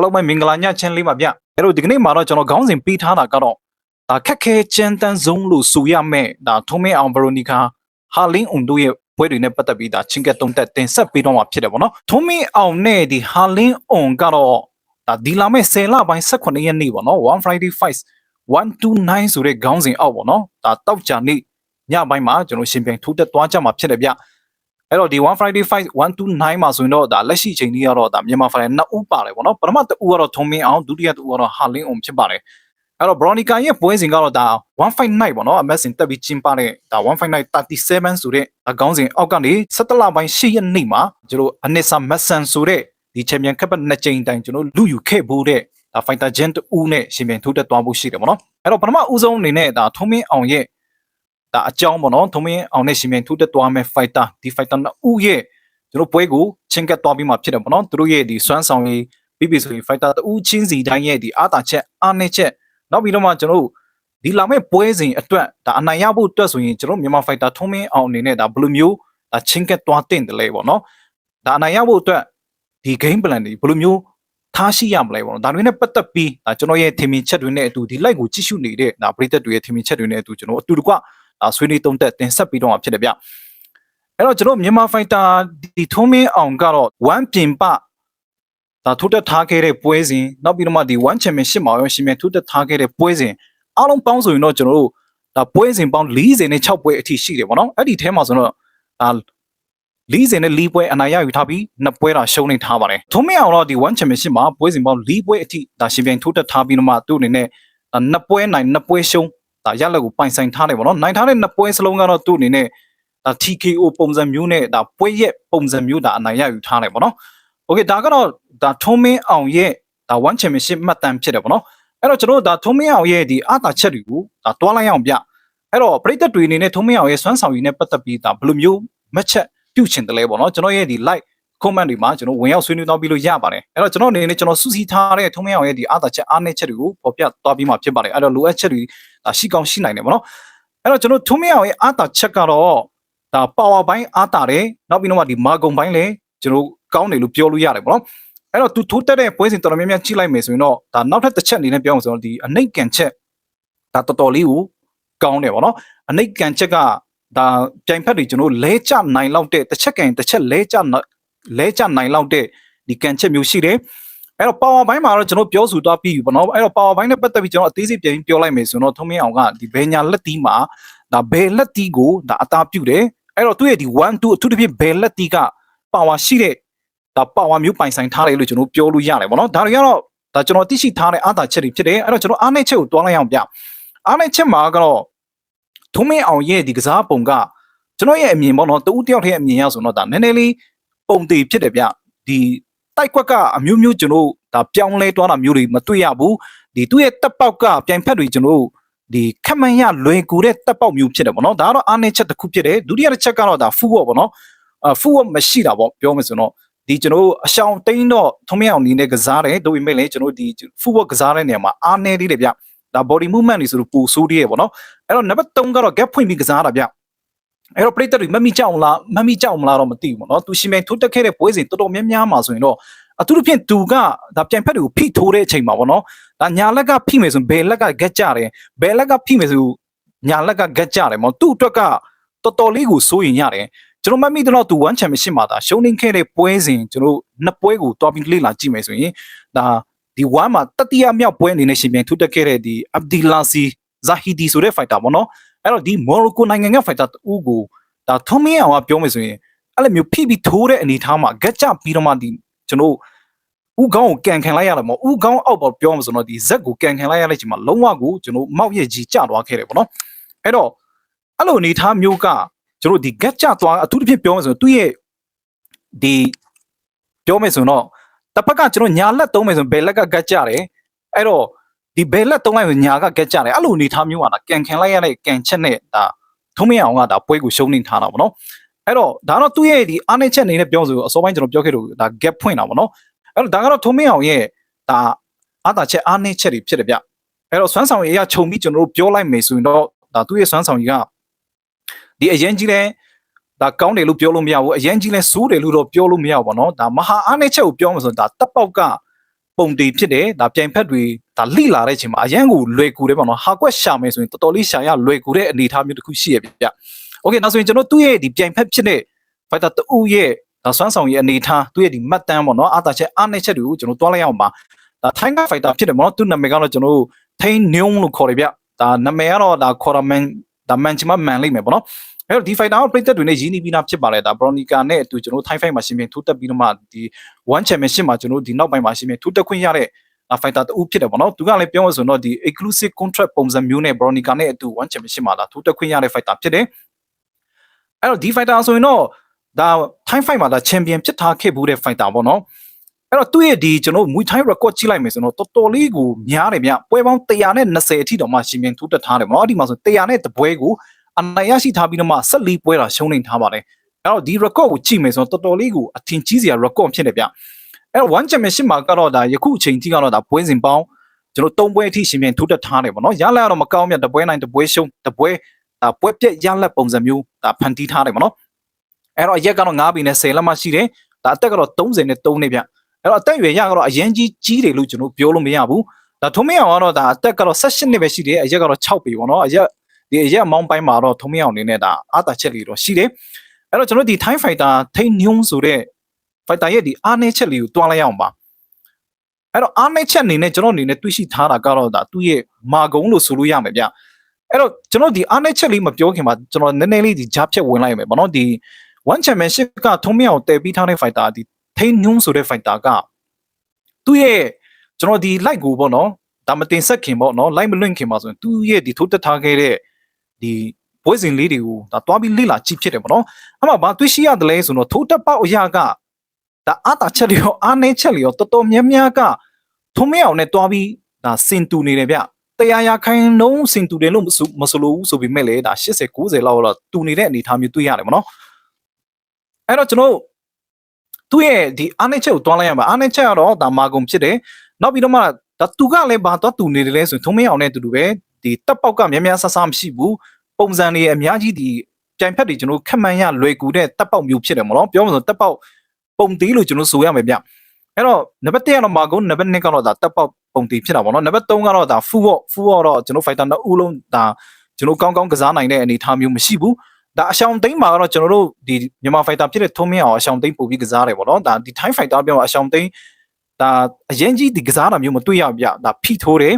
အားလုံးပဲမင်္ဂလာညချမ်းလေးပါဗျအဲ့တော့ဒီကနေ့မှာတော့ကျွန်တော်ခေါင်းစဉ်ပေးထားတာကတော့ဒါခက်ခဲကြမ်းတမ်းဆုံးလို့ဆိုရမယ်ဒါထုံးမင်းအောင်ဘရိုနီကာဟာလင်းအွန်တို့ရဲ့ပွဲတွေနဲ့ပတ်သက်ပြီးဒါချင်းကက်တုံးတက်တင်ဆက်ပေးတော့မှာဖြစ်တယ်ဗောနော်ထုံးမင်းအောင်နဲ့ဒီဟာလင်းအွန်ကတော့ဒါဒီလာမဲ့10လပိုင်း18ရက်နေ့ဗောနော်1 Friday Fights 129ဆိုတဲ့ခေါင်းစဉ်အောက်ဗောနော်ဒါတောက်ကြနေ့ညပိုင်းမှာကျွန်တော်ရှင်ပြန်ထိုးတက်သွားကြမှာဖြစ်တယ်ဗျ အဲ့တော့ဒီ1 Friday Fight 129မှာဆိုရင်တော့ဒါလက်ရှိချိန်ကြီးကတော့ဒါမြန်မာဖိုင်နှစ်ဦးပါတယ်ဗောနော်ပထမတစ်ဦးကတော့ထုံမင်းအောင်ဒုတိယတစ်ဦးကတော့ဟာလင်းအောင်ဖြစ်ပါတယ်အဲ့တော့ Bronica ရဲ့ပွဲစဉ်ကတော့ဒါ159ပေါ့နော်အမက်စင်တက်ပြီးကျင်းပတဲ့ဒါ159 37ဆိုတဲ့အကောင်းစဉ်အောက်ကနေ17လပိုင်း10ရက်နေ့မှာကျွန်တော်အနစ်ဆာမက်ဆန်ဆိုတဲ့ဒီချန်ပီယံကပ်နှစ်ကြိမ်တိုင်ကျွန်တော်လူယူခဲ့ဖို့တဲ့ဒါ fighter gen တူနဲ့ရှင်ပြန်ထိုးတက်သွားဖို့ရှိတယ်ပေါ့နော်အဲ့တော့ပထမဦးဆုံးအနေနဲ့ဒါထုံမင်းအောင်ရဲ့ ဒါအကြောင်းပေါ့နော်ထုံမင်းအောင်နဲ့ရှင်ပြန်ထိုးတက်သွားမဲ့ fighter ဒီ fighter နှစ်ဦးရဲ့ကျွန်တော်ပွဲကိုချင်းကပ်သွားပြီးမှဖြစ်တယ်ပေါ့နော်သူတို့ရဲ့ဒီစွမ်းဆောင်ရည်ပြီးပြီဆိုရင် fighter တူချင်းစီတိုင်းရဲ့ဒီအားတာချက်အားနည်းချက်နောက်ပြီးတော့မှကျွန်တော်တို့ဒီလာမဲ့ပွဲစဉ်အတွက်ဒါအနိုင်ရဖို့အတွက်ဆိုရင်ကျွန်တော်မြန်မာ fighter ထုံးမင်းအောင်အနေနဲ့ဒါဘယ်လိုမျိုးဒါချင်းကပ်သွားတင်တယ်လဲပေါ့နော်ဒါအနိုင်ရဖို့အတွက်ဒီ game plan တွေဘယ်လိုမျိုးထားရှိရမလဲပေါ့နော်ဒါတွေနဲ့ပတ်သက်ပြီးဒါကျွန်တော်ရဲ့ထင်မြင်ချက်တွေနဲ့အတူဒီ live ကိုကြည့်ရှုနေတဲ့ဒါပရိသတ်တွေရဲ့ထင်မြင်ချက်တွေနဲ့အတူကျွန်တော်အတူတကွဒါ ဆွေးနွေးသုံးသက်တင်ဆက်ပြီးတော့မှာဖြစ်တယ်ဗျအဲ့တော့ကျွန်တော်မြန်မာ fighter ဒီထုံးမင်းအောင်ကတော့1ပြင်ပဒါထိုးတက်ထားခဲ့တဲ့ပွဲစဉ်နောက်ပြီးတော့မှဒီ1 championship မှာရောရှင်မြန်ထိုးတက်ထားခဲ့တဲ့ပွဲစဉ်အားလုံးပေါင်းဆိုရင်တော့ကျွန်တော်တို့ဒါပွဲစဉ်ပေါင်း40နဲ့6ပွဲအထိရှိတယ်ပေါ့နော်အဲ့ဒီထဲမှာဆိုတော့ဒါ40နဲ့4ပွဲအနိုင်ရယူထားပြီး2ပွဲတာရှုံးနေထားပါတယ်ထုံးမင်းအောင်တော့ဒီ1 championship မှာပွဲစဉ်ပေါင်း4ပွဲအထိဒါရှင်မြန်ထိုးတက်ထားပြီးတော့မှသူ့အနေနဲ့2ပွဲနိုင်2ပွဲရှုံး ဒါရလက်ကိုပိုင်ဆိုင်ထားတယ်ပေါ့နော်နိုင်ထားတဲ့2ပွဲစလုံးကတော့သူ့အနေနဲ့ဒါ TKO ပုံစံမျိုးနဲ့ဒါပွဲရက်ပုံစံမျိုးဒါအနိုင်ရယူထားတယ်ပေါ့နော်။ Okay ဒါကတော့ဒါထုံးမင်းအောင်ရဲ့ဒါ1 championship မှတ်တမ်းဖြစ်တယ်ပေါ့နော်။အဲ့တော့ကျွန်တော်တို့ဒါထုံးမင်းအောင်ရဲ့ဒီအာတာချက်တွေကိုဒါတွားလိုက်အောင်ဗျ။အဲ့တော့ပရိသတ်တွေအနေနဲ့ထုံးမင်းအောင်ရဲ့စွမ်းဆောင်ရည်နဲ့ပတ်သက်ပြီးဒါဘယ်လိုမျိုးမှတ်ချက်ပြုချင်တယ်လဲပေါ့နော်။ကျွန်တော်ရဲ့ဒီ like comment တွေမှာကျွန်တော်ဝင်ရောက်ဆွေးနွေးသွားပြီးလို့ရပါတယ်။အဲ့တော့ကျွန်တော်အနေနဲ့ကျွန်တော်စူးစီးထားတဲ့ထုံးမင်းအောင်ရဲ့ဒီအာတာချက်အားနည်းချက်တွေကိုပေါ်ပြသွားပြီးမှဖြစ်ပါတယ်။အဲ့တော့လိုအပ်ချက်တွေဒါရှိကောင်းရှိနိုင်တယ်ပေါ့နော်။အဲ့တော့ကျွန်တော်ထုံးမင်းအောင်ရဲ့အာတာချက်ကတော့ဒါ power ဘိုင်းအားတာတယ်နောက်ပြီးတော့မှဒီ margin ဘိုင်းလည်းကျွန်တော်ကောင်းတယ်လို့ပြောလို့ရတယ်ပေါ့နော်အဲ့တော့သူထိုးတက်တဲ့ပွဲစဉ်တော်တော်များများကြည့်လိုက်မယ်ဆိုရင်တော့ဒါနောက်ထပ်တစ်ချက်အနေနဲ့ပြောအောင်ဆိုတော့ဒီအနှိတ်ကန်ချက်ဒါတော်တော်လေးကိုကောင်းတယ်ပေါ့နော်အနှိတ်ကန်ချက်ကဒါပြိုင်ဖက်တွေကျွန်တော်လဲကျနိုင်လောက်တဲ့တစ်ချက်ကန်တစ်ချက်လဲကျ လဲကျနိုင်လောက်တဲ့ဒီကန်ချက်မျိုးရှိတယ်အဲ့တော့ power ဘိုင်းမှာတော့ကျွန်တော်ပြောဆိုသွားပြီးပြီပေါ့နော်အဲ့တော့ power ဘိုင်းနဲ့ပတ်သက်ပြီးကျွန်တော်အသေးစိတ်ပြန်ပြောလိုက်မယ်ဆိုတော့ထုံးမင်းအောင်ကဒီဘယ်ညာလက်တီးမှာဒါဘယ်လက်တီးကိုဒါအသာပြုတယ်အဲ့တော့သူ့ရဲ့ဒီ1 2အထူးသဖြင့်ဘယ်လက်တီးကပါဝါရှိတဲ့ဒါပါဝါမျိုးပိုင်ဆိုင်ထားတယ်လို့ကျွန်တော်ပြောလို့ရတယ်ဗောနော်ဒါတွေကတော့ဒါကျွန်တော်သိရှိထားတဲ့အားသာချက်တွေဖြစ်တယ်အဲ့တော့ကျွန်တော်အားနဲ့ချက်ကိုတွားလိုက်အောင်ပြအားနဲ့ချက်မှာကတော့ထုံးမင်းအောင်ရဲ့ဒီကစားပုံကကျွန်တော်ရဲ့အမြင်ပေါ့နော်တူတယောက်တည်းအမြင်ရဆိုတော့ဒါနည်းနည်းလေး ပုံသေးဖြစ်တယ်ဗျဒီတိုက်ကွက်ကအမျိုးမျိုးကျွန်တော်ဒါပြောင်းလဲတွားတာမျိုးတွေမတွေ့ရဘူးဒီသူ့ရဲ့တက်ပေါက်ကပြိုင်ဖက်တွေကျွန်တော်ဒီခက်မှန်ရလွယ်ကူတဲ့တက်ပေါက်မျိုးဖြစ်တယ်ပေါ့နော်ဒါကတော့အားနည်းချက်တစ်ခုဖြစ်တယ်ဒုတိယတစ်ချက်ကတော့ဒါဖူးပေါ့ပေါ့နော်အဖူးကမရှိတာပေါ့ပြောမယ်ဆိုတော့ဒီကျွန်တော်အရှောင်တိန်းတော့ထုံးမအောင်နေနဲ့ကစားတယ်တို့ပေမဲ့လည်းကျွန်တော်ဒီဖူးဘောကစားတဲ့နေရာမှာအားနည်းသေးတယ်ဗျဒါ body movement တွေဆိုလို့ပူဆိုးသေးရပေါ့နော်အဲ့တော့ number 3ကတော့ gap ဖွင့်ပြီးကစားတာဗျ အဲ့တော့ပရိသတ်တွေမမိကြောက်လားမမိကြောက်မလားတော့မသိဘူးပေါ့နော်သူရှင်မန်ထိုးတက်ခဲ့တဲ့ပွဲစဉ်တော်တော်များများမှာဆိုရင်တော့အထူးသဖြင့်သူကဒါပြန်ဖက်တွေကိုဖိထိုးတဲ့အချိန်မှာပေါ့နော်ဒါညာလက်ကဖိမယ်ဆိုဘယ်လက်ကဂက်ကြတယ်ဘယ်လက်ကဖိမယ်ဆိုညာလက်ကဂက်ကြတယ်မော်သူ့အတွက်ကတော်တော်လေးကိုစိုးရင်ရတယ်ကျွန်တော်မမိတော့သူ1 championship မှာဒါရှုံးနေခဲ့တဲ့ပွဲစဉ်ကျွန်တော်နှစ်ပွဲကိုတွားပြီးလေ့လာကြည့်မယ်ဆိုရင်ဒါဒီ1မှာတတိယမြောက်ပွဲအနေနဲ့ရှင်ပြန်ထူးတက်ခဲ့တဲ့ဒီ Abdilazi Zahidi ဆိုတဲ့ fighter ပေါ့နော် အဲ့တော့ဒီ Morocco နိုင်ငံက fighter တူကိုဒါထုံးမင်းအောင်ကပြောမယ်ဆိုရင်အဲ့လိုမျိုးဖိပြီးထိုးတဲ့အနေအထားမှာဂက်ကြပြီးတော့မှဒီကျွန်တော်ဥကောင်းကိုကန်ခံလိုက်ရတယ်မဟုတ်ဥကောင်းအောက်ပေါ်ပြောမှာဆိုတော့ဒီဇက်ကိုကန်ခံလိုက်ရတဲ့ချိန်မှာလုံးဝကိုကျွန်တော်မောက်ရဲ့ကြီးကျသွားခဲ့တယ်ပေါ့နော်အဲ့တော့အဲ့လိုအနေထားမျိုးကကျွန်တော်ဒီ get ကျသွားအထူးသဖြင့်ပြောမယ်ဆိုတော့သူ့ရဲ့ဒီပြောမယ်ဆိုတော့တစ်ဖက်ကကျွန်တော်ညာလက်သုံးမယ်ဆိုရင်ဘယ်လက်က get ကျတယ်အဲ့တော့ ဒီဘယ်လက်သုံးလိုက်ဆိုညာက get ကျတယ်အဲ့လိုအနေထားမျိုးကလားကန်ခံလိုက်ရတဲ့ကန်ချက်နဲ့ဒါထုံးမရအောင်ကဒါပွဲကိုရှုံးနေထားတာပေါ့နော်အဲ့တော့ဒါတော့သူ့ရဲ့ဒီအားနည်းချက်အနေနဲ့ပြောဆိုအစောပိုင်းကျွန်တော်ပြောခဲ့လို့ဒါ gap ဖွင့်တာပေါ့နော်အဲ့တော့ဒါကတော့ထုံးမင်းအောင်ရဲ့ဒါအားတာချက်အားနည်းချက်တွေဖြစ်တယ်ဗျအဲ့တော့စွမ်းဆောင်ရည်အရခြုံပြီးကျွန်တော်တို့ပြောလိုက်မယ်ဆိုရင်တော့ဒါသူ့ရဲ့စွမ်းဆောင်ရည်ကဒီအရင်ကြီးလဲဒါကောင်းတယ်လို့ပြောလို့မရဘူးအရင်ကြီးလဲစိုးတယ်လို့တော့ပြောလို့မရဘူးပေါ့နော်ဒါမဟာအားနည်းချက်ကိုပြောမှဆိုရင်ဒါတပ်ပေါက်က ပုံတည်ဖြစ်တယ်ဒါပြိုင်ဖက်တွေဒါလိလာတဲ့အချိန်မှာအရန်ကိုလွယ်ကူတယ်ပေါ့နော်ဟာကွက်ရှာမယ်ဆိုရင်တော်တော်လေးရှာရလွယ်ကူတဲ့အနေအထားမျိုးတစ်ခုရှိရဗျ။ Okay နောက်ဆိုရင်ကျွန်တော်သူ့ရဲ့ဒီပြိုင်ဖက်ဖြစ်တဲ့ fighter တူရဲ့ဒါစွမ်းဆောင်ရဲ့အနေအထားသူ့ရဲ့ဒီမှတ်တမ်းပေါ့နော်အာသာချက်အားနည်းချက်တွေကိုကျွန်တော်တွားလိုက်အောင်ပါဒါထိုင်းက fighter ဖြစ်တယ်ပေါ့နော်သူ့နာမည်ကတော့ကျွန်တော်တို့ထိန်နျုံလို့ခေါ်တယ်ဗျဒါနာမည်ကတော့ဒါခေါ်ရမန်ဒါမန်ချမမန်လိမ့်မယ်ပေါ့နော် အဲ့တော့ဒီ fighter ကိုပြည်သက်တွေနဲ့ရင်းနှီးပြီးသားဖြစ်ပါလေဒါ Bronica နဲ့အတူကျွန်တော် Thai fight မှာရှင်ပြန်ထိုးတက်ပြီးတော့မှဒီ one championship မှာကျွန်တော်ဒီနောက်ပိုင်းမှာရှင်ပြန်ထိုးတက်ခွင့်ရတဲ့ fighter တူဖြစ်တယ်ပေါ့နော်သူကလည်းပြောလို့ဆိုတော့ဒီ exclusive contract ပုံစံမျိုးနဲ့ Bronica နဲ့အတူ one championship မှာဒါထိုးတက်ခွင့်ရတဲ့ fighter ဖြစ်တယ်အဲ့တော့ဒီ fighter ဆိုရင်တော့ဒါ time fight မှာဒါ champion ဖြစ်ထားခဲ့ဘူးတဲ့ fighter ပေါ့နော်အဲ့တော့သူ့ရဲ့ဒီကျွန်တော်မွေထိုင်း record ကြည့်လိုက်မယ်ဆိုတော့တော်တော်လေးကိုများတယ်ဗျပွဲပေါင်း120အထိတော့မှရှင်ပြန်ထိုးတက်ထားတယ်ပေါ့နော်အဲ့ဒီမှာဆို100နဲ့တပွဲကို အနိုင်ရရှိထားပြီးတော့မှ14ပွဲတာရှုံးနေထားပါတယ်အဲ့တော့ဒီ record ကိုကြည့်မယ်ဆိုတော့တော်တော်လေးကိုအထင်ကြီးစရာ record ဖြစ်နေဗျအဲ့တော့ one championship မှာကတော့ဒါယခုအချိန်ထိကတော့ဒါပွဲစဉ်ပေါင်းကျွန်တော်၃ပွဲအထိရှင်ပြန်ထိုးတက်ထားတယ်ပေါ့နော်ရလာတော့မကောင်းမြတ်တပွဲနိုင်တပွဲရှုံးတပွဲဒါပွဲပြက်ရလက်ပုံစံမျိုးဒါဖန်တီးထားတယ်ပေါ့နော်အဲ့တော့ရက်ကတော့9ပြီနဲ့10လက်မှရှိတယ်ဒါအသက်ကတော့30နဲ့3နဲ့ဗျအဲ့တော့အသက်အရွယ်ရကတော့အရင်ကြီးကြီးတယ်လို့ကျွန်တော်ပြောလို့မရဘူးဒါထုံးမရအောင်ကတော့ဒါအသက်ကတော့18နှစ်ပဲရှိတယ်အရက်ကတော့6ပြီပေါ့နော်အရက် ဒီအရက်မောင်းပိုင်းမှာတော့ထုံးမရအောင်နေနဲ့ဒါအာတာချက်လေးတော့ရှိတယ်အဲ့တော့ကျွန်တော်ဒီ Thai fighter ထိန်ညုံဆိုတဲ့ fighter ရဲ့ဒီအားနည်းချက်လေးကိုတွားလိုက်အောင်ပါအဲ့တော့အားနည်းချက်အနေနဲ့ကျွန်တော်အနေနဲ့တွေးရှိထားတာကတော့ဒါသူ့ရဲ့မာကုံလို့ဆိုလို့ရမယ်ဗျအဲ့တော့ကျွန်တော်ဒီအားနည်းချက်လေးမပြောခင်မှာကျွန်တော်နည်းနည်းလေးဒီဂျားဖြတ်ဝင်လိုက်မယ်ပေါ့နော်ဒီ one championship ကထုံးမရအောင်တည်ပြီးထားတဲ့ fighter ဒီထိန်ညုံဆိုတဲ့ fighter ကသူ့ရဲ့ကျွန်တော်ဒီ light ကိုပေါ့နော်ဒါမတင်ဆက်ခင်ပေါ့နော် light မလွင့်ခင်ပါဆိုရင်သူ့ရဲ့ဒီထိုးတက်ထားခဲ့တဲ့ ဒီပွဲစဉ်လေးတွေကိုဒါတွားပြီးလေ့လာကြည့်ဖြစ်တယ်ပေါ့နော်အမှဘာတွေ့ရှိရတယ်လဲဆိုတော့ထိုးတက်ပေါက်အရာကဒါအာတာချက်လျောအားနေချက်လျောတော်တော်များများကထုံးမရအောင်နဲ့တွားပြီးဒါစင်တူနေတယ်ဗျတရားရခိုင်နှုံးစင်တူတယ်လို့မဆိုလို့ဆိုပေမဲ့လေဒါ80 90လောက်တော့တူနေတဲ့အနေအထားမျိုးတွေ့ရတယ်ပေါ့နော်အဲ့တော့ကျွန်တော်သူ့ရဲ့ဒီအားနေချက်ကိုတွားလိုက်ရမှာအားနေချက်ကတော့ဒါမာကုန်ဖြစ်တယ်နောက်ပြီးတော့မှဒါသူကလည်းဘာတော့တူနေတယ်လဲဆိုရင်ထုံးမရအောင်နဲ့တူတူပဲ ဒီတက်ပေါက်ကများများဆဆမရှိဘူးပုံစံတွေအများကြီးဒီပြိုင်ဖက်တွေကျွန်တော်ခက်မှန်ရလွယ်ကူတဲ့တက်ပေါက်မျိုးဖြစ်တယ်မနော်ပြောမှဆိုတက်ပေါက်ပုံသေးလို့ကျွန်တော်ဆိုရမယ်ဗျအဲ့တော့နံပါတ်1ကတော့မာကုန်နံပါတ်2ကတော့ဒါတက်ပေါက်ပုံသေးဖြစ်တာပေါ့နော်နံပါတ်3ကတော့ဒါဖူဝေါ့ဖူဝေါ့တော့ကျွန်တော်ဖိုက်တာနှစ်ဦးလုံးဒါကျွန်တော်ကောင်းကောင်းကစားနိုင်တဲ့အနေအထားမျိုးမရှိဘူးဒါအရှောင်းသိမ်းမှာကတော့ကျွန်တော်တို့ဒီမြန်မာဖိုက်တာဖြစ်တဲ့ထုံးမင်းအောင်အရှောင်းသိမ်းပို့ပြီးကစားတယ်ပေါ့နော်ဒါဒီထိုင်းဖိုက်တာပြောအရှောင်းသိမ်းဒါအရင်ကြီးဒီကစားတာမျိုးမတွေ့ရဗျဒါဖိထိုးတယ်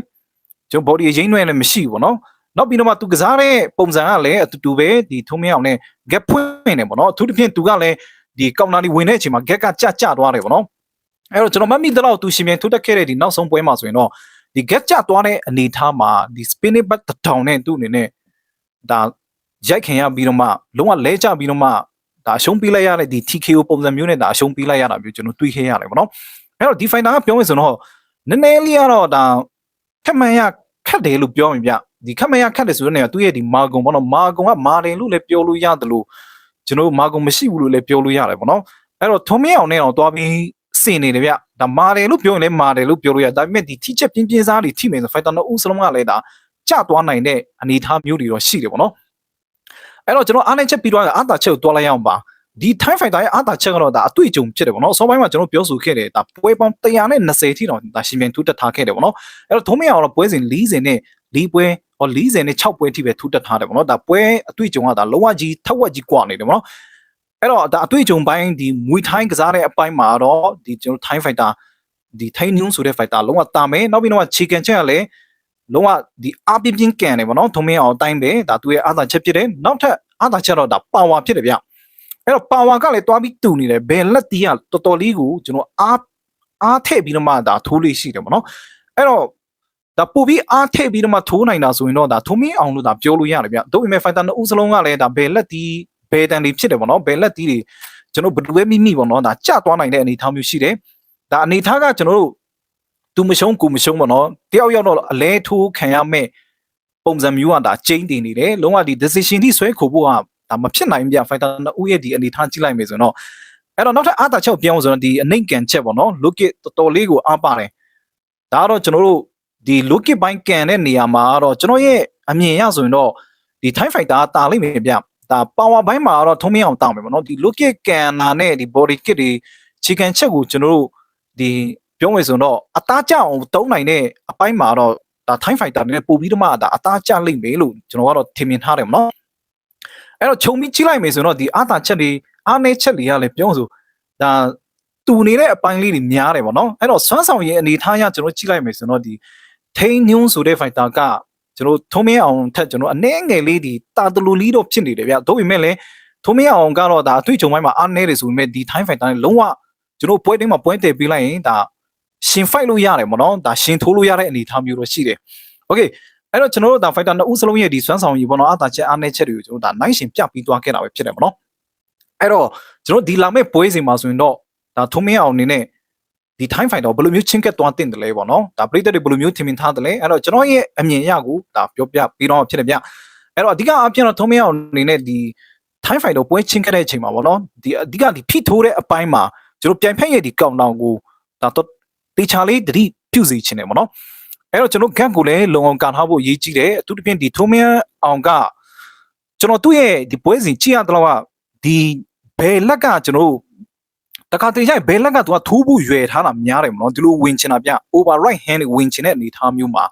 ကျွန်တော် body အရင်နွယ်လည်းမရှိဘူးပေါ့နော်နောက်ပြီးတော့မှသူကစားတဲ့ပုံစံကလည်းအတူတူပဲဒီထုံးမင်းအောင်နဲ့ gap ဖွင့်နေပေါ့နော်အထူးသဖြင့်သူကလည်းဒီကောက်နာလီဝင်တဲ့အချိန်မှာ gap ကကြကြသွားတယ်ပေါ့နော်အဲ့တော့ကျွန်တော်မမိတော့သူရှင်ပြန်ထိုးတက်ခဲ့တဲ့ဒီနောက်ဆုံးပွဲမှာဆိုရင်တော့ဒီ gap ကြသွားတဲ့အနေအထားမှာဒီ spinning back တောင်နဲ့သူ့အနေနဲ့ဒါရိုက်ခင်ရပြီးတော့မှလုံးဝလဲကျပြီးတော့မှဒါအရှုံးပေးလိုက်ရတဲ့ဒီ TKO ပုံစံမျိုးနဲ့ဒါအရှုံးပေးလိုက်ရတာမျိုးကျွန်တော်တွေးခဲ့ရတယ်ပေါ့နော်အဲ့တော့ဒီ fighter ကပြောမယ်ဆိုတော့နည်းနည်းလေးကတော့ဒါခက်မှန်ရ ခက်တယ်လို့ပြောမိဗျဒီခက်မှန်ရခက်တယ်ဆိုတဲ့နေရာသူ့ရဲ့ဒီမာဂုံပေါ့နော်မာဂုံကမာတယ်လို့လည်းပြောလို့ရတယ်လို့ကျွန်တော်မာဂုံမရှိဘူးလို့လည်းပြောလို့ရတယ်ပေါ့နော်အဲ့တော့ထုံးမင်းအောင်နဲ့တော့တွားပြီးစင်နေတယ်ဗျဒါမာတယ်လို့ပြောရင်လည်းမာတယ်လို့ပြောလို့ရဒါပေမဲ့ဒီထိချက်ပြင်းပြင်းစားတွေထိမယ်ဆို fighter နှစ်ဦးစလုံးကလည်းဒါကျသွားနိုင်တဲ့အနေအထားမျိုးတွေတော့ရှိတယ်ပေါ့နော်အဲ့တော့ကျွန်တော်အားနေချက်ပြီးတော့အာတာချက်ကိုတွားလိုက်ရအောင်ပါ ဒီ time fighter ရဲ့အာတာချက်ကတော့ဒါအတွေ့အကြုံဖြစ်တယ်ပေါ့နော်အစောပိုင်းမှာကျွန်တော်ပြောဆိုခဲ့တယ်ဒါပွဲပေါင်း120ထိတော့ဒါရှင်ပြန်ထူးတက်ထားခဲ့တယ်ပေါ့နော်အဲ့တော့ထုံးမရအောင်တော့ပွဲစဉ်40နဲ့၄ပွဲဟော40နဲ့6ပွဲထိပဲထူးတက်ထားတယ်ပေါ့နော်ဒါပွဲအတွေ့အကြုံကဒါလုံးဝကြီးထက်ဝက်ကြီးกว่าနေတယ်ပေါ့နော်အဲ့တော့ဒါအတွေ့အကြုံပိုင်းဒီမွေထိုင်းကစားတဲ့အပိုင်းမှာတော့ဒီကျွန်တော် time fighter ဒီထိုင်းညွန်းဆိုတဲ့ fighter လုံးဝတာမယ်နောက်ပြီးတော့ chicken ချက်ကလည်းလုံးဝဒီအပြင်းပြင်းကန်တယ်ပေါ့နော်ထုံးမရအောင်အတိုင်းပဲဒါသူရဲ့အာသာချက်ဖြစ်တယ်နောက်ထပ်အာသာချက်တော့ဒါ power ဖြစ်တယ်ဗျ အဲ့တော့ power ကလည်းတွားပြီးတူနေတယ်ဘယ်လက်တီးကတော်တော်လေးကိုကျွန်တော်အားအားထည့်ပြီးတော့မှဒါထိုးလေးရှိတယ်ပေါ့နော်အဲ့တော့ဒါပို့ပြီးအားထည့်ပြီးတော့မှထိုးနိုင်တာဆိုရင်တော့ဒါထုံးမင်းအောင်လို့ဒါပြောလို့ရတယ်ဗျ။တို့ပေမဲ့ fighter နှစ်ဦးစလုံးကလည်းဒါဘယ်လက်တီးဘယ်တန်တွေဖြစ်တယ်ပေါ့နော်။ဘယ်လက်တီးတွေကျွန်တော်ဘယ်လိုပဲမိမိပေါ့နော်။ဒါကြသွားနိုင်တဲ့အနေအထားမျိုးရှိတယ်။ဒါအနေအထားကကျွန်တော်တို့သူမရှုံးကိုမရှုံးပေါ့နော်။တယောက်ယောက်တော့အလဲထိုးခံရမဲ့ပုံစံမျိုးကဒါကျင်းတင်နေတယ်။လုံးဝဒီ decision ထိဆွဲခိုဖို့က ဒါမဖြစ်နိုင်ဗျ။ fighter နှစ်ဦးရဲ့ဒီအနေအထားကြည့်လိုက်မယ်ဆိုတော့အဲ့တော့နောက်ထပ်အားတာချက်ပြောင်းဆိုတော့ဒီအနှိမ့်ကန်ချက်ပေါ့နော်။ look it တော်တော်လေးကိုအားပါတယ်။ဒါကတော့ကျွန်တော်တို့ဒီ look it ဘိုင်းကန်တဲ့နေရာမှာတော့ကျွန်တော်ရဲ့အမြင်ရဆိုရင်တော့ဒီ Thai fighter ကတာလိမ့်မယ်ဗျဒါ power ဘိုင်းမှာတော့ထုံးမင်းအောင်တောင်းမယ်ပေါ့နော်ဒီ look it ကန်နာနဲ့ဒီ body kit တွေ chicken ချက်ကိုကျွန်တော်တို့ဒီပြောမယ်ဆိုတော့အသားကျအောင်တုံးနိုင်တဲ့အပိုင်းမှာတော့ဒါထိုင်းဖိုက်တာနဲ့ပို့ပြီးတော့မှဒါအသားကျလိမ့်မယ်လို့ကျွန်တော်ကတော့ထင်မြင်ထားတယ်မနော် အဲ့တော့ခြုံပြီးကြည့်လိုက်မယ်ဆိုတော့ဒီအာသာချက်တွေအားနည်းချက်တွေကလည်းပြောဆိုဒါတူနေတဲ့အပိုင်းလေးတွေများတယ်ပေါ့နော်အဲ့တော့စွမ်းဆောင်ရည်အနေထားရကျွန်တော်ကြည့်လိုက်မယ်ဆိုတော့ဒီထိန်ညွန်းဆိုတဲ့ fighter ကကျွန်တော်ထုံးမင်းအောင်ထက်ကျွန်တော်အနည်းငယ်လေးဒီတာတလူလီတော့ဖြစ်နေတယ်ဗျဒါပေမဲ့လည်းထုံးမင်းအောင်ကတော့ဒါအတွေ့အကြုံပိုင်းမှာအားနည်းတယ်ဆိုပေမဲ့ဒီ time fighter နဲ့လုံးဝကျွန်တော်ပွဲတင်းမှာပွဲတည်ပေးလိုက်ရင်ဒါရှင် fight လို့ရတယ်ပေါ့နော်ဒါရှင်ထိုးလို့ရတဲ့အနေအထားမျိုးတော့ရှိတယ် okay အဲ့တော့ကျွန်တော်တို့ဒါ fighter နှစ်ဦးစလုံးရဲ့ဒီစွမ်းဆောင်ရည်ပေါ့နော်အတာချက်အားနေချက်တွေကိုကျွန်တော်ဒါနိုင်ရှင်ပြပြီးသွားခဲ့တာပဲဖြစ်တယ်ပေါ့နော်အဲ့တော့ကျွန်တော်ဒီလာမဲ့ပွဲစဉ်မှာဆိုရင်တော့ဒါထုံးမင်းအောင်အနေနဲ့ဒီ time fighter ဘယ်လိုမျိုးချင်းကက်သွားတင်တယ်လဲပေါ့နော်ဒါပရိသတ်တွေဘယ်လိုမျိုးထင်မြင်ထားတယ်လဲအဲ့တော့ကျွန်တော်ရဲ့အမြင်အရကိုဒါပြောပြပြီးတော့ဖြစ်တယ်ဗျအဲ့တော့အဓိကအပြင်တော့ထုံးမင်းအောင်အနေနဲ့ဒီ time fighter ပွဲချင်းကက်တဲ့အချိန်မှာပေါ့နော်ဒီအဓိကဒီဖိထိုးတဲ့အပိုင်းမှာကျွန်တော်ပြန်ဖက်ရဲ့ဒီကောင်တောင်ကိုဒါတော့တေချာလေးတတိပြုစီခြင်းတယ်ပေါ့နော် အဲ့တော့ကျွန်တော် gap ကိုလည်းလုံအောင်ကန်ထားဖို့အရေးကြီးတယ်အထူးသဖြင့်ဒီထုံးမင်းအောင်ကကျွန်တော်သူ့ရဲ့ဒီပွဲစဉ်ကြည့်ရတော့ကဒီဘယ်လက်ကကျွန်တော်တခါတလေကျရင်ဘယ်လက်ကသူကထိုးဖို့ရွယ်ထားတာများတယ်မနော်ဒီလိုဝင်ချင်တာပြ over right hand နဲ့ဝင်ချင်တဲ့အနေအထားမျိုးမှာ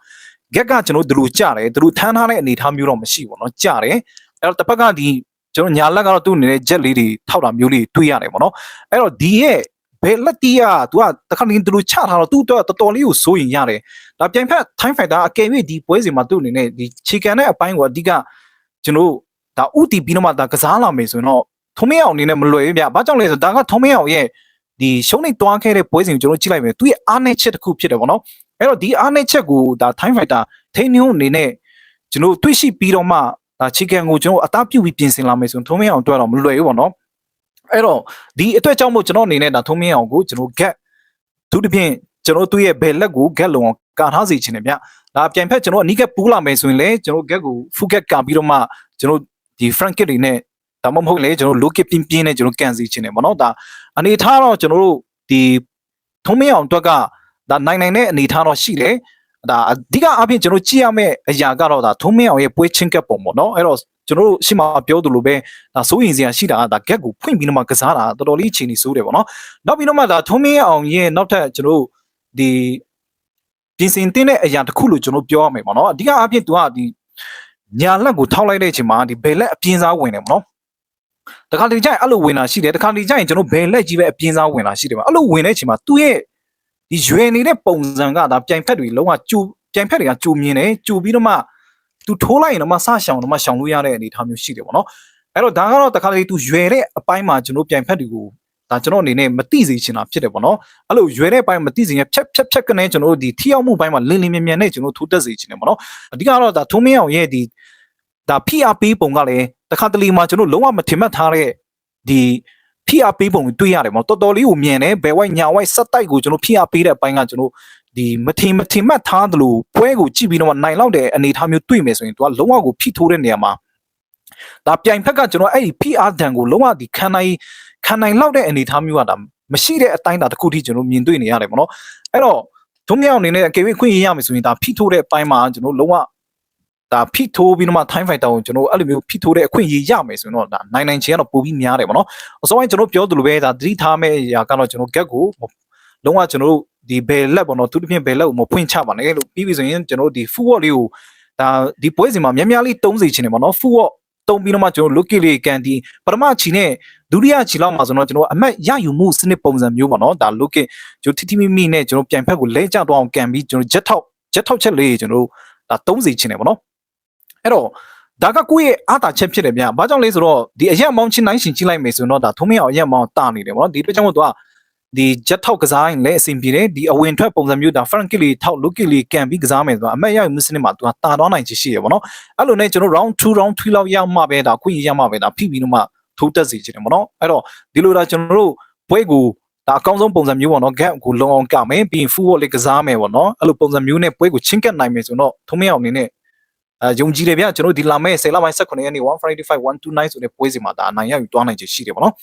gap ကကျွန်တော်ဒီလိုကြတယ်ဒီလိုထမ်းထားတဲ့အနေအထားမျိုးတော့မရှိဘူးနော်ကြတယ်အဲ့တော့တစ်ဖက်ကဒီကျွန်တော်ညာလက်ကတော့သူ့အနေနဲ့ jet လေးတွေထောက်တာမျိုးလေးတွေ့ရတယ်ပေါ့နော်အဲ့တော့ဒီရဲ့ ဘယ်လက်တီးက तू ကတခါတလေဒီလိုချထားတော့သူ့တော့တော်တော်လေးကိုစိုးရင်ရတယ်ဒါပြန်ဖက် time fighter အကယ်၍ဒီပွဲစဉ်မှာသူ့အနေနဲ့ဒီခြေကန်တဲ့အပိုင်းကိုအဓိကကျွန်တော်ဒါဥတီပြီးတော့မှဒါကစားလာမယ်ဆိုရင်တော့ထုံးမင်းအောင်အနေနဲ့မလွယ်ဘူးဗျ။ဘာကြောင့်လဲဆိုတော့ဒါကထုံးမင်းအောင်ရဲ့ဒီရှုံးနေတွားခဲ့တဲ့ပွဲစဉ်ကိုကျွန်တော်ကြည့်လိုက်မယ်သူရဲ့အားနည်းချက်တစ်ခုဖြစ်တယ်ဗောနော်။အဲ့တော့ဒီအားနည်းချက်ကိုဒါ time fighter ထိန်းနှုံးအနေနဲ့ကျွန်တော်တွေ့ရှိပြီးတော့မှဒါခြေကန်ကိုကျွန်တော်အသားပြုတ်ပြီးပြင်ဆင်လာမယ်ဆိုရင်ထုံးမင်းအောင်တွေ့တော့မလွယ်ဘူးဗောနော်။ အဲ့တော့ဒီအတွက်ကြောင့်မို့ကျွန်တော်အနေနဲ့ဒါထုံးမင်းအောင်ကိုကျွန်တော် get သူတစ်ဖြင့်ကျွန်တော်သူ့ရဲ့ဘယ်လက်ကို get လုံအောင်ကာထားစေချင်တယ်ဗျဒါပြန်ဖက်ကျွန်တော်အနီးကပူးလာမယ်ဆိုရင်လည်းကျွန်တော် get ကို full get ကာပြီးတော့မှကျွန်တော်ဒီ front kick တွေနဲ့ဒါမှမဟုတ်လေကျွန်တော် low kick ပြင်းပြင်းနဲ့ကျွန်တော်ကန်စီချင်တယ်ဗောနော်ဒါအနေထားတော့ကျွန်တော်တို့ဒီထုံးမင်းအောင်အတွက်ကဒါနိုင်နိုင်တဲ့အနေထားတော့ရှိတယ် ဒါအဓိကအပြင်ကျွန်တော်ကြည့်ရမယ့်အရာကတော့ဒါထုံးမင်းအောင်ရဲ့ပွဲချင်းကပ်ပုံပေါ့နော်အဲ့တော့ကျွန်တော်တို့ရှေ့မှာပြောသလိုပဲဒါစိုးရင်စရာရှိတာကဒါ get ကိုဖွင့်ပြီးတော့မှကစားတာတော်တော်လေးအချိန်ကြီးစိုးတယ်ဗောနော်နောက်ပြီးတော့မှဒါထုံးမင်းအောင်ရဲ့နောက်ထပ်ကျွန်တော်တို့ဒီပြင်ဆင်တင်တဲ့အရာတစ်ခုလို့ကျွန်တော်ပြောရမယ်ပေါ့နော်အဓိကအဖြစ်သူကဒီညာလက်ကိုထောက်လိုက်တဲ့အချိန်မှာဒီဘယ်လက်အပြင်းစားဝင်တယ်ပေါ့နော်တခါတလေကျရင်အဲ့လိုဝင်တာရှိတယ်တခါတလေကျရင်ကျွန်တော်ဘယ်လက်ကြီးပဲအပြင်းစားဝင်တာရှိတယ်ပေါ့အဲ့လိုဝင်တဲ့အချိန်မှာသူ့ရဲ့ ဒီရွယ်နေတဲ့ပုံစံကဒါပြိုင်ဖက်တွေလုံးဝကြိုပြိုင်ဖက်တွေကကြိုမြင်တယ်ကြိုပြီးတော့မှသူထိုးလိုက်ရင်တော့မှစရှောင်တော့မှရှောင်လို့ရတဲ့အနေအထားမျိုးရှိတယ်ပေါ့နော်အဲ့တော့ဒါကတော့တခါတလေသူရွယ်တဲ့အပိုင်းမှာကျွန်တော်ပြိုင်ဖက်တွေကိုဒါကျွန်တော်အနေနဲ့မသိစေချင်တာဖြစ်တယ်ပေါ့နော်အဲ့လိုရွယ်တဲ့ပိုင်းမသိစေရင်ဖြက်ဖြက်ဖြက်ကနေကျွန်တော်တို့ဒီထိရောက်မှုပိုင်းမှာလင်းလင်းမြန်မြန်နဲ့ကျွန်တော်ထိုးတက်စေချင်တယ်ပေါ့နော်အဓိကတော့ဒါထုံးမင်းအောင်ရဲ့ဒီဒါ PRP ပုံကလည်းတခါတလေမှာကျွန်တော်လုံးဝမထင်မှတ်ထားတဲ့ဒီ PRP ပုံကိုတွေ့ရတယ်ပေါ့တော်တော်လေးကိုမြင်တယ်ဘယ်ဝိုက်ညာဝိုက်စက်တိုက်ကိုကျွန်တော် PRP တဲ့အပိုင်းကကျွန်တော်ဒီမထင်မထင်မှတ်ထားသလိုပွဲကိုကြည့်ပြီးတော့နိုင်လောက်တဲ့အနေအထားမျိုးတွေ့မယ်ဆိုရင်သူကလုံးဝကိုဖိထိုးတဲ့နေရာမှာဒါပြိုင်ဖက်ကကျွန်တော်အဲ့ဒီ PR ဒဏ်ကိုလုံးဝဒီခံနိုင်ခံနိုင်လောက်တဲ့အနေအထားမျိုးကဒါမရှိတဲ့အတိုင်းတာတစ်ခုထိကျွန်တော်မြင်တွေ့နေရတယ်ပေါ့နော်အဲ့တော့ဒုမြောက်အနေနဲ့အကယ်၍ခွင့်ရရမယ်ဆိုရင်ဒါဖိထိုးတဲ့အပိုင်းမှာကျွန်တော်လုံးဝ ဒါဖိထိုးပြီးတော့မှ time fighter ကိုကျွန်တော်အဲ့လိုမျိုးဖိထိုးတဲ့အခွင့်အရေးရမယ်ဆိုရင်တော့ဒါနိုင်နိုင်ချင်းကတော့ပိုပြီးများတယ်ပေါ့နော်အစောပိုင်းကျွန်တော်ပြောသလိုပဲဒါသတိထားမယ့်အရာကတော့ကျွန်တော် get ကိုလုံးဝကျွန်တော်တို့ဒီဘယ်လက်ပေါ့နော်သူတစ်ဖြင့်ဘယ်လက်ကိုမဖွင့်ချပါနဲ့လို့ပြီးပြီဆိုရင်ကျွန်တော်ဒီ full work လေးကိုဒါဒီပွဲစဉ်မှာများများလေးတုံးစေချင်တယ်ပေါ့နော် full work တုံးပြီးတော့မှကျွန်တော် look လေးကန်ဒီပထမချီနဲ့ဒုတိယချီလောက်မှာဆိုတော့ကျွန်တော်အမတ်ရယူမှုစနစ်ပုံစံမျိုးပေါ့နော်ဒါ look ကျွန်တော်တီတီမီမီနဲ့ကျွန်တော်ပြန်ဖက်ကိုလဲကျတော့အောင်ကန်ပြီးကျွန်တော် jet ထောက် jet ထောက်ချက်လေးကျွန်တော်ဒါတုံးစေချင်တယ်ပေါ့နော် အဲ့တော့ဒါကကိုယ့်ရဲ့အားတာချက်ဖြစ်တယ်ဗျ။ဘာကြောင့်လဲဆိုတော့ဒီအရက်မောင်းချင်းတိုင်းရှင်ကြည့်လိုက်မယ်ဆိုတော့ဒါထုံးမရအောင်အရက်မောင်းတာနေတယ်ဗောနော်။ဒီအတွက်ကြောင့်မို့သူကဒီ jet ထောက်ကစားရင်လည်းအဆင်ပြေတယ်။ဒီအဝင်ထွက်ပုံစံမျိုးဒါ front kick လေးထောက် look kick လေးကန်ပြီးကစားမယ်ဆိုတော့အမတ်ရယူမှုစနစ်မှာသူကတာတော့နိုင်ချင်ရှိတယ်ဗောနော်။အဲ့လိုနဲ့ကျွန်တော် round 2 round 3လောက်ရမှပဲဒါခွင့်ရရမှပဲဒါဖိပြီးတော့မှထိုးတက်စီချင်တယ်ဗောနော်။အဲ့တော့ဒီလိုဒါကျွန်တော်တို့ဘွဲကိုဒါအကောင်းဆုံးပုံစံမျိုးပေါ့နော် gap ကိုလုံအောင်ကမယ်ပြီးရင် full work လေးကစားမယ်ပေါ့နော်။အဲ့လိုပုံစံမျိုးနဲ့ပွဲကိုချင်းကပ်နိုင်မယ်ဆိုတော့ထုံးမရအောင်အနေနဲ့ အဲယုံကြည်တယ်ဗျကျွန်တော်ဒီလာမဲ့10လပိုင်း18ရက်နေ့155 129ဆိုတဲ့ပွဲစီမှာဒါအနိုင်ရယူသွားနိုင်ချေရှိတယ်ပေါ့နော်